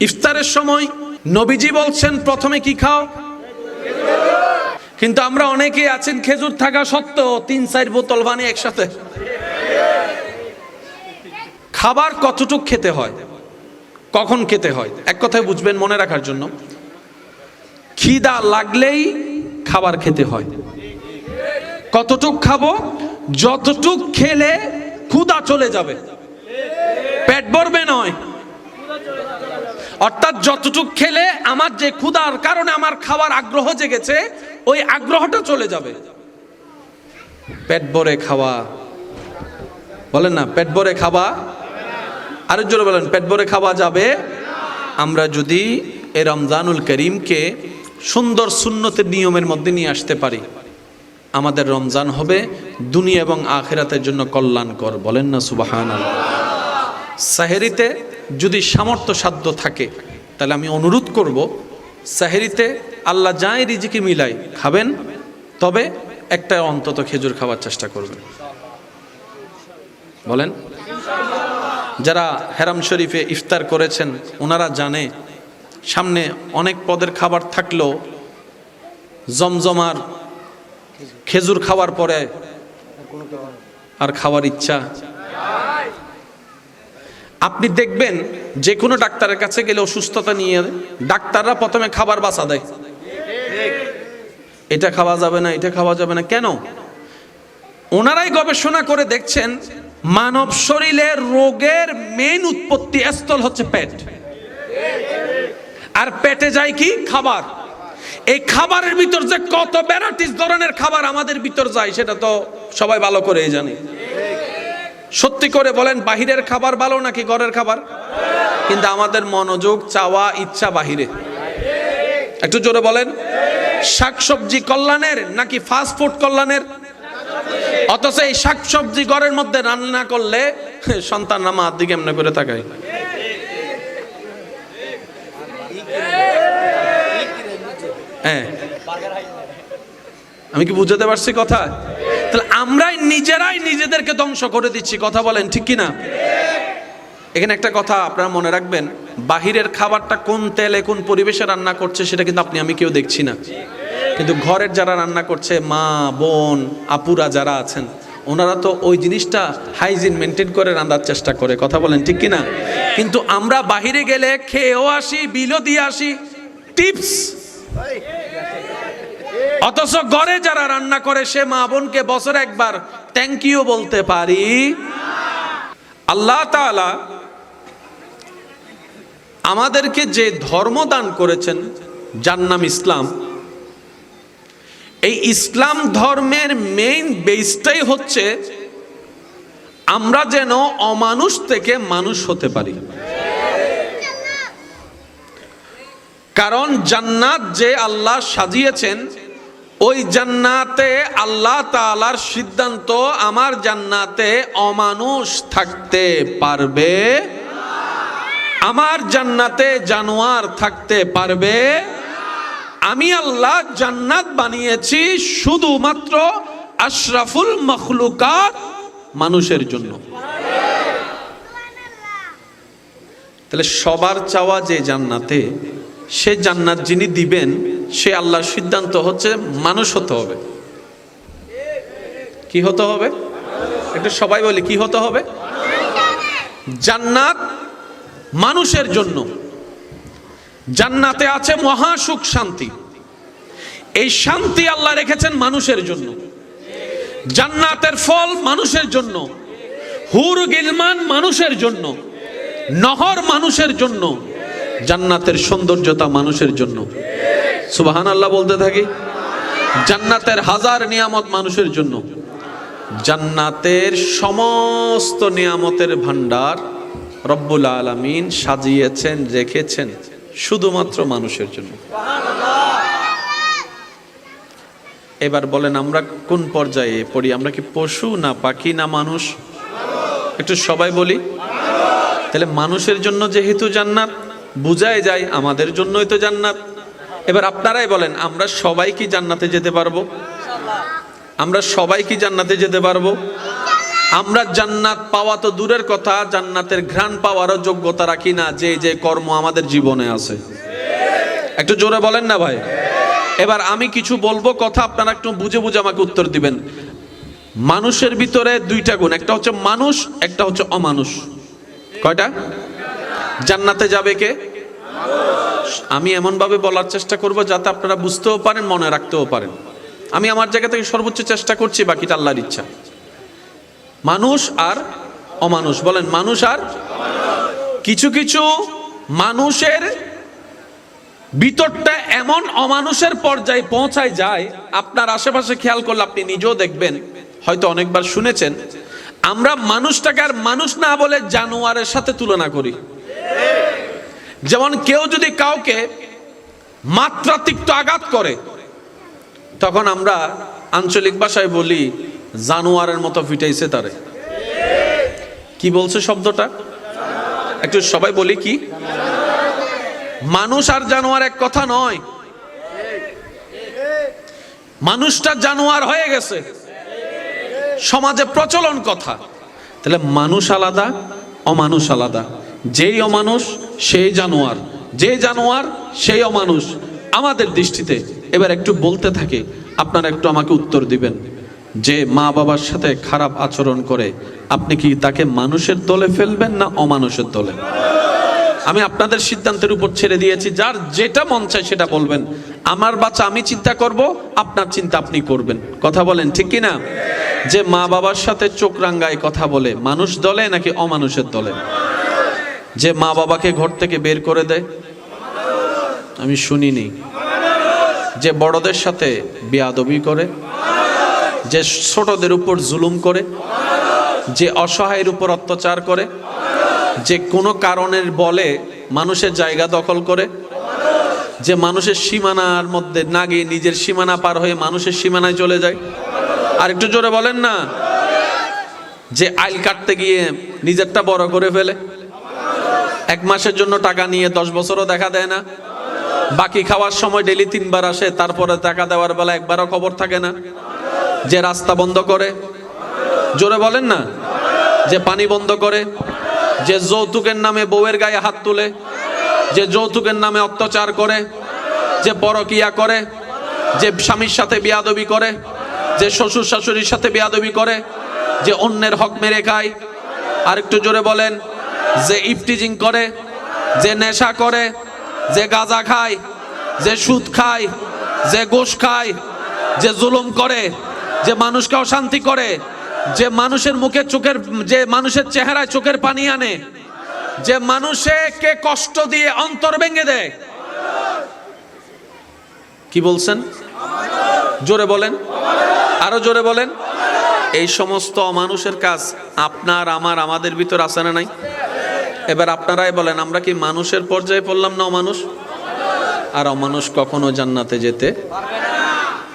ইফতারের সময় নবীজি বলছেন, প্রথমে কি খাও? কিন্তু আমরা অনেকে আছেন, খেজুর থাকা সত্ত্বেও তিন, চার বোতল পানি একসাথে। খাবার কতটুক খেতে হয়? কখন খেতে হয়? এক কথায় বুঝবেন মনে রাখার জন্য। খিদা লাগলেই খাবার খেতে হয়। কতটুক খাব? যতটুক খেলে ক্ষুদা চলে যাবে। পেট ভরবে নয়। অর্থাৎ যতটুক খেলে আমার যে ক্ষুধার কারণে আমার খাওয়ার আগ্রহ জেগেছে, ওই আগ্রহটা চলে যাবে। পেট ভরে খাওয়া। বলেন না, পেট ভরে খাওয়া। আরেক জোরে বলেন, পেট ভরে খাওয়া যাবে? আমরা যদি এ রমজানুল করিমকে সুন্দর সুন্নতের নিয়মের মধ্যে নিয়ে আসতে পারি, আমাদের রমজান হবে দুনিয়া এবং আখেরাতের জন্য কল্যাণকর। বলেন না সুবাহান সাহেরিতে যদি সামর্থ্য সাধ্য থাকে, তাহলে আমি অনুরোধ করব, সাহেরিতে আল্লাহ যাই রিজিকে মিলাই খাবেন, তবে একটা অন্তত খেজুর খাওয়ার চেষ্টা করবেন। বলেন, যারা হেরাম শরীফে ইফতার করেছেন, ওনারা জানে, সামনে অনেক পদের খাবার থাকলেও জমজমার খেজুর খাওয়ার পরে আর খাওয়ার ইচ্ছা আপনি দেখবেন যে কোনো ডাক্তারের কাছে গেলে অসুস্থতা নিয়ে ডাক্তাররা প্রথমে খাবার বাসা দেয়। এটা খাওয়া যাবে না, এটা খাওয়া যাবে না, কেন? ওনারাই গবেষণা করে দেখছেন মানব শরীরের রোগের মেন উৎপত্তি স্থল হচ্ছে পেট। আর পেটে যায় কি? খাবার। এই খাবারের ভিতর যে কত ভ্যারাইটিস ধরনের খাবার আমাদের ভিতর যায়, সেটা তো সবাই ভালো করেই জানে। সত্যি করে বলেন, বাহিরের খাবার ভালো নাকি ঘরের খাবার? কিন্তু আমাদের মনোযোগ, চাওয়া, ইচ্ছা বাহিরে। একটু জোরে বলেন, শাকসবজি কল্যাণের নাকি ফাস্ট ফুড কল্যাণের? অথচ এই শাকসবজি ঘরের মধ্যে রান্না করলে সন্তান নামা হাত দিকে এমনি করে তাকায়। হ্যাঁ। আমি কি বুঝাতে পারছি কথা? আমরাই নিজেরাই নিজেদেরকে ধ্বংস করে দিচ্ছি, কথা বলেন ঠিক কি না এখানে একটা কথা আপনারা মনে রাখবেন, বাহিরের খাবারটা কোন তেলে, কোন পরিবেশে রান্না করছে সেটা কিন্তু আপনি, আমি কেউ দেখছি না। কিন্তু ঘরের যারা রান্না করছে, মা, বোন, আপুরা যারা আছেন, ওনারা তো ওই জিনিসটা হাইজিন মেনটেন করে রান্নার চেষ্টা করে, কথা বলেন ঠিক কি না কিন্তু আমরা বাহিরে গেলে খেয়েও আসি, বিলও দিয়ে আসি, টিপস। অথচ ঘরে যারা রান্না করে, সে মা বোনকে বছর একবার থ্যাংক ইউ বলতে পারি। আল্লাহ তাআলা আমাদেরকে যে ধর্ম দান করেছেন, যার নাম ইসলাম, এই ইসলাম ধর্মের মেইন বেসটাই হচ্ছে আমরা যেন অমানুষ থেকে মানুষ হতে পারি। কারণ জান্নাত যে আল্লাহ সাজিয়েছেন ওই জান্নাতে আল্লাহ তালার সিদ্ধান্ত আমার জান্নাতে অমানুষ থাকতে পারবে? আমার জান্নাতে জানোয়ার থাকতে পারবে? আমি আল্লাহ জান্নাত বানিয়েছি শুধুমাত্র আশরাফুল মখলুকাত মানুষের জন্য। তাহলে সবার চাওয়া যে জান্নাতে, সে জান্নাত যিনি দিবেন সে আল্লাহর সিদ্ধান্ত হচ্ছে মানুষ হতে হবে। কি হতে হবে? একটু সবাই বলি, কি হতে হবে? জান্নাত মানুষের জন্য। জান্নাতে আছে মহা সুখ শান্তি। এই শান্তি আল্লাহ রেখেছেন মানুষের জন্য। জান্নাতের ফল মানুষের জন্য। হুর গিলমান মানুষের জন্য। নহর মানুষের জন্য। জান্নাতের সৌন্দর্যতা মানুষের জন্য। সুবাহান আল্লাহ বলতে থাকি। জান্নাতের হাজার নিয়ামত মানুষের জন্য। জান্নাতের সমস্ত নিয়ামতের ভান্ডার রব্বুল আলমিন সাজিয়েছেন, রেখেছেন শুধুমাত্র মানুষের জন্য। এবার বলেন, আমরা কোন পর্যায়ে পড়ি? আমরা কি পশু না পাখি না মানুষ? একটু সবাই বলি। তাহলে মানুষের জন্য যেহেতু জান্নাত, বুঝাই যায়, আমাদের জন্যই তো জান্নাত। এবার আপনারাই বলেন, আমরা সবাই কি জান্নাতে যেতে পারব? আমরা সবাই কি জান্নাতে যেতে পারব? আমরা জান্নাত পাওয়া তো দূরের কথা, জান্নাতের ঘ্রাণ পাওয়ারও যোগ্যতা রাখি না, যে যে কর্ম আমাদের জীবনে আছে। একটু জোরে বলেন না ভাই? এবার আমি কিছু বলব, কথা আপনারা একটু বুঝে বুঝে আমাকে উত্তর দিবেন। মানুষের ভিতরে দুইটা গুণ, একটা হচ্ছে মানুষ, একটা হচ্ছে অমানুষ। কয়টা? জান্নাতে যাবে কে? আমি এমনভাবে বলার চেষ্টা করব যাতে আপনারা বুঝতেও পারেন, মনে রাখতেও পারেন। আমি আমার জায়গা থেকে সর্বোচ্চ চেষ্টা করছি, বাকিটা আল্লাহর ইচ্ছা। মানুষ আর অমানুষ, বলেন মানুষ আর কিছু কিছু মানুষের ভিতরটা এমন অমানুষের পর্যায়ে পৌঁছায় যায়, আপনার আশেপাশে খেয়াল করলে আপনি নিজেও দেখবেন, হয়তো অনেকবার শুনেছেন, আমরা মানুষটাকে আর মানুষ না বলে জানোয়ারের সাথে তুলনা করি। যেমন কেউ যদি কাউকে মাত্রাতিক্ত আঘাত করে, তখন আমরা আঞ্চলিক ভাষায় বলি, জানোয়ারের মতো ফিটাইছে তারে। কি বলছে শব্দটা? একটু সবাই বলি কি? মানুষ আর জানোয়ার এক কথা নয়। মানুষটা জানোয়ার হয়ে গেছে। সমাজে প্রচলন কথা। তাহলে মানুষ আলাদা, অমানুষ আলাদা। যেই অমানুষ সেই জানোয়ার, যে জানোয়ার সেই অমানুষ। আমাদের দৃষ্টিতে এবার একটু বলতে থাকে, আপনারা একটু আমাকে উত্তর দিবেন। যে মা বাবার সাথে খারাপ আচরণ করে, আপনি কি তাকে মানুষের দলে ফেলবেন না অমানুষের দলে? আমি আপনাদের সিদ্ধান্তের উপর ছেড়ে দিয়েছি, যার যেটা মন চায় সেটা বলবেন। আমার বাচ্চা, আমি চিন্তা করব, আপনার চিন্তা আপনি করবেন। কথা বলেন, ঠিক কি না যে মা বাবার সাথে চোখ রাঙ্গায় কথা বলে, মানুষ দলে নাকি অমানুষের দলে? যে মা বাবাকে ঘর থেকে বের করে দেয়, আমি শুনিনি। যে বড়দের সাথে বেয়াদবি করে, যে ছোটদের উপর জুলুম করে, যে অসহায়ের উপর অত্যাচার করে, যে কোনো কারণের বলে মানুষের জায়গা দখল করে, যে মানুষের সীমানার মধ্যে না গিয়ে নিজের সীমানা পার হয়ে মানুষের সীমানায় চলে যায়। আর একটু জোরে বলেন না? যে আইল কাটতে গিয়ে নিজেরটা বড় করে ফেলে। এক মাসের জন্য টাকা নিয়ে দশ বছরও দেখা দেয় না। বাকি খাওয়ার সময় ডেলি তিনবার আসে, তারপরে টাকা দেওয়ার বেলা একবারও খবর থাকে না। যে রাস্তা বন্ধ করে, জোরে বলেন না? যে পানি বন্ধ করে, যে যৌতুকের নামে বউয়ের গায়ে হাত তুলে, যে যৌতুকের নামে অত্যাচার করে, যে পরকিয়া করে, যে স্বামীর সাথে বিয়াদবি করে, যে শ্বশুর শাশুড়ির সাথে বিয়াদবি করে, যে অন্যের হক মেরে খায়। আর একটু জোরে বলেন যে ইফটিজিং করে, যে নেশা করে, যে গাঁজা খায়, যে সুদ খায়, যে গোশ খায়, যে জুলুম করে, যে মানুষকে অশান্তি করে, যে মানুষের মুখে চোখের, যে মানুষের চেহারায় চোখের পানি আনে, যে মানুষকে কষ্ট দিয়ে অন্তর ভেঙে দেয়। কি বলছেন? জোরে বলেন। আরও জোরে বলেন। এই সমস্ত অমানুষের কাজ আপনার, আমার, আমাদের ভিতর আছে না নাই? এবার আপনারাই বলেন, আমরা কি মানুষের পর্যায়ে পড়লাম না অমানুষ? আর অমানুষ কখনো জান্নাতে যেতে